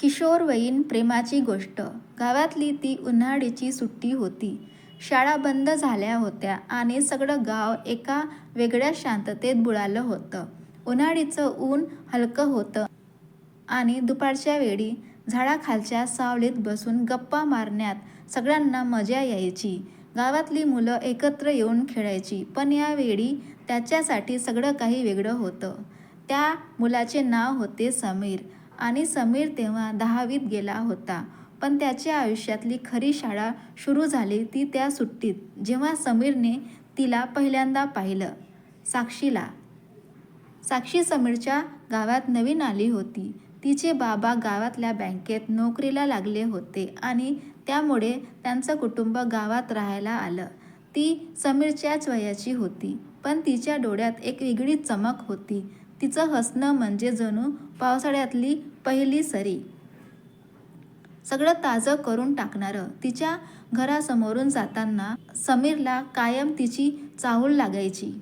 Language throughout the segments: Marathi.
किशोरवयीन प्रेमाची गोष्ट. गावातली ती उन्हाळ्याची सुट्टी होती. शाळा बंद झाल्या होत्या आणि सगळं गाव एका वेगळ्या शांततेत बुडालं होतं. उन्हाळीचं ऊन हलकं होतं आणि दुपारच्या वेळी झाडाखालच्या सावलीत बसून गप्पा मारण्यात सगळ्यांना मजा यायची. गावातली मुलं एकत्र येऊन खेळायची पण यावेळी त्याच्यासाठी सगळं काही वेगळं होतं. त्या मुलाचे नाव होते समीर. आणि समीर तेव्हा दहावीत गेला होता. पण त्याच्या आयुष्यातली खरी शाळा सुरू झाली ती त्या सुट्टीत जेव्हा समीरने तिला पहिल्यांदा पाहिलं. साक्षीला. साक्षी समीरच्या गावात नवीन आली होती. तिचे बाबा गावातल्या बँकेत नोकरीला लागले होते आणि त्यामुळे त्यांचं कुटुंब गावात राहायला आलं. ती समीरच्याच वयाची होती पण तिच्या डोळ्यात एक वेगळी चमक होती. तिचं हसणं म्हणजे जणू पावसाळ्यातली पहिली सरी. सगळं ताजं करून टाकणारं. तिच्या घरासमोरून जाताना समीरला कायम तिची चाहूल लागायची.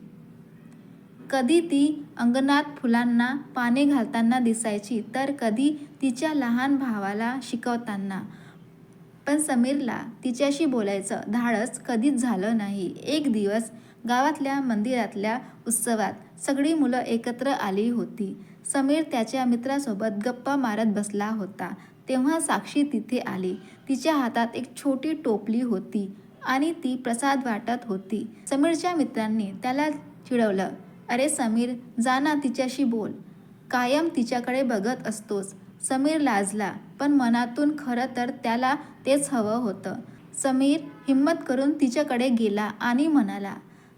कधी ती अंगणात फुलांना पाने घालताना दिसायची तर कधी तिच्या लहान भावाला शिकवताना. पण समीरला तिच्याशी बोलायचं धाडस कधीच झालं नाही. एक दिवस गावातल्या मंदिरातल्या उत्सवात सगळी मुलं एकत्र आली होती. समीर त्याच्या मित्रासोबत गप्पा मारत बसला होता. तेव्हा साक्षी तिथे आली. तिच्या हातात एक छोटी टोपली होती आणि ती प्रसाद वाटत होती. समीरच्या मित्रांनी त्याला चिडवलं अरे समीर जा ना तिच्याशी बोल. कायम तिच्याकडे बघत असतोस. समीर लाजला पण मनातून खरं तर त्याला तेच हवं होतं. समीर हिम्मत करून तिच्याकडे गेला आणि म्हणाला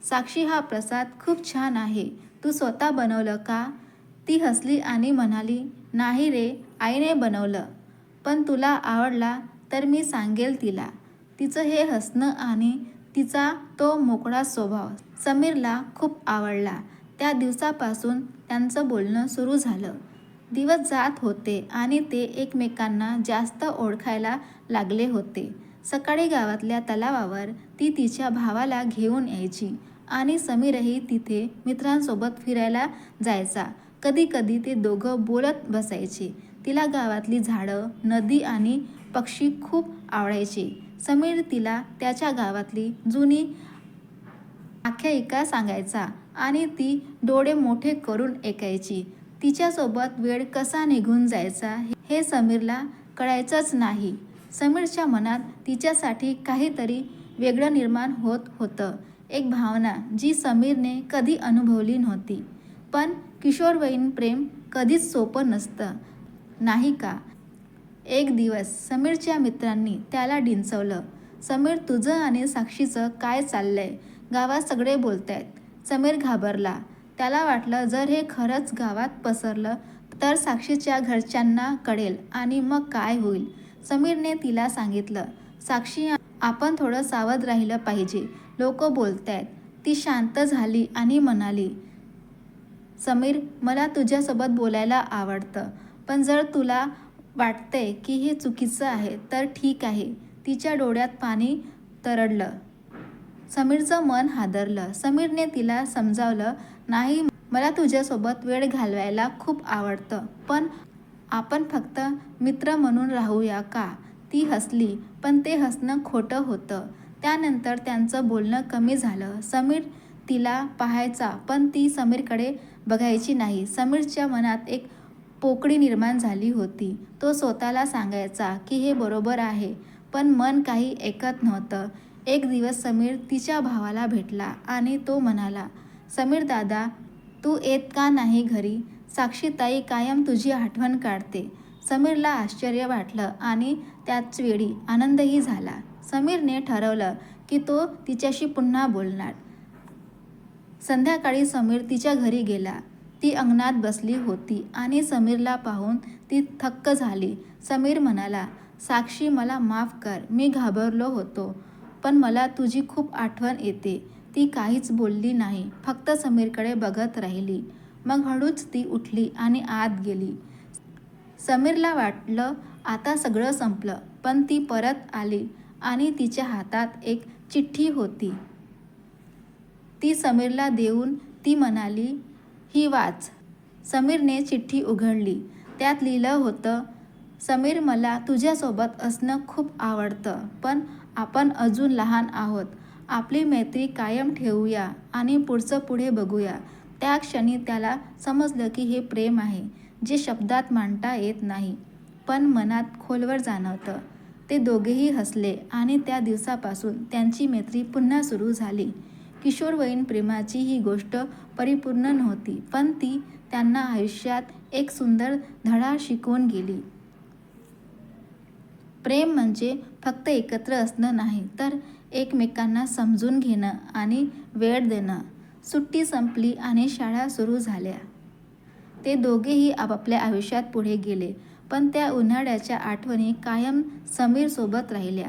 साक्षी हा प्रसाद खूप छान आहे. तू स्वतः बनवलं का? ती हसली आणि म्हणाली नाही रे आईने बनवलं. पण तुला आवडला तर मी सांगेल तिला. तिचं हे हसणं आणि तिचा तो मोकळा स्वभाव समीरला खूप आवडला. त्या दिवसापासून त्यांचं बोलणं सुरू झालं. दिवस जात होते आणि ते एकमेकांना जास्त ओळखायला लागले होते. सकाळी गावातल्या तलावावर ती तिच्या भावाला घेऊन यायची. आणि समीरही तिथे मित्रांसोबत फिरायला जायचा. कधी कधी ते दोघं बोलत बसायचे. तिला गावातली झाडं नदी आणि पक्षी खूप आवडायचे. समीर तिला त्याच्या गावातली जुनी आख्यायिका सांगायचा आणि ती डोळे मोठे करून ऐकायची. तिच्यासोबत वेळ कसा निघून जायचा हे समीरला कळायचंच नाही. समीरच्या मनात तिच्यासाठी काहीतरी वेगळं निर्माण होत होतं. एक भावना जी समीरने कधी अनुभवली नव्हती. पण किशोरवयीन प्रेम कधीच सोपं नसतं. नाही का? एक दिवस समीरच्या मित्रांनी त्याला डिंचवलं. समीर तुझं आणि साक्षीचं काय चाललंय? गावात सगळे बोलत आहेत समीर घाबरला. त्याला वाटलं जर हे खरंच गावात पसरलं तर साक्षीच्या घरच्यांना कळेल आणि मग काय होईल. समीरने तिला सांगितलं साक्षी आपण थोडं सावध राहिलं पाहिजे. लोक बोलत आहेत ती शांत झाली आणि म्हणाली समीर मला तुझ्यासोबत बोलायला आवडतं पण जर तुला वाटतंय की हे चुकीचं आहे तर ठीक आहे. तिच्या डोळ्यात पाणी तरडलं. समीरचं मन हादरलं. समीरने तिला समजावलं नाही मला तुझ्यासोबत वेळ घालवायला खूप आवडतं पण आपण फक्त मित्र म्हणून राहूया का? ती हसली पण ते हसणं खोटं होतं. त्यानंतर त्यांचं बोलणं कमी झालं. समीर तिला पाहायचा पण ती समीरकडे बघायची नाही. समीरच्या मनात एक पोकळी निर्माण झाली होती. तो स्वतःला सांगायचा की हे बरोबर आहे पण मन काही ऐकत नव्हतं. एक दिवस समीर तिच्या भावाला भेटला आणि तो म्हणाला समीर दादा तू येत का नाही घरी? साक्षीताई कायम तुझी आठवण काढते. समीरला आश्चर्य वाटलं आणि त्याच वेळी आनंदही झाला. समीरने ठरवलं की तो तिच्याशी पुन्हा बोलणार. संध्याकाळी समीर तिच्या घरी गेला. ती अंगणात बसली होती आणि समीरला पाहून ती थक्क झाली. समीर म्हणाला साक्षी मला माफ कर. मी घाबरलो होतो. पण मला तुझी खूप आठवण येते. ती काहीच बोलली नाही. फक्त समीरकडे बघत राहिली. मग हळूच ती उठली आणि आत गेली. समीरला वाटलं आता सगळं संपलं. पण ती परत आली. आणि तिच्या हातात एक चिठ्ठी होती. ती समीरला देऊन ती म्हणाली ही वाच. समीरने चिठ्ठी उघडली. त्यात लिहिलं होतं समीर मला तुझ्यासोबत असणं खूप आवडतं पण आपण अजून लहान आहोत. आपली मैत्री कायम ठेवूया आणि पुढचं पुढे बघूया. त्या क्षणी त्याला समजलं की हे प्रेम आहे जे शब्दात मांडता येत नाही पण मनात खोलवर जाणवतं. ते दोघेही हसले आणि त्या दिवसापासून त्यांची मैत्री पुन्हा सुरू झाली. किशोरवयीन प्रेमाची ही गोष्ट परिपूर्ण नव्हती पण ती त्यांना आयुष्यात एक सुंदर धडा शिकवून गेली. प्रेम म्हणजे फक्त एकत्र असणं नाही तर एकमेकांना समजून घेणं आणि वेळ देणं. सुट्टी संपली आणि शाळा सुरू झाल्या. ते दोघेही आपापल्या आयुष्यात पुढे गेले. पण त्या उन्हाळ्याच्या आठवणी कायम समीरसोबत राहिल्या.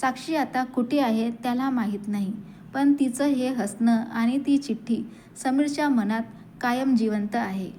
साक्षी आता कुठे आहे त्याला माहीत नाही पण तिचं हे हसणं आणि ती चिठ्ठी समीरच्या मनात कायम जिवंत आहे.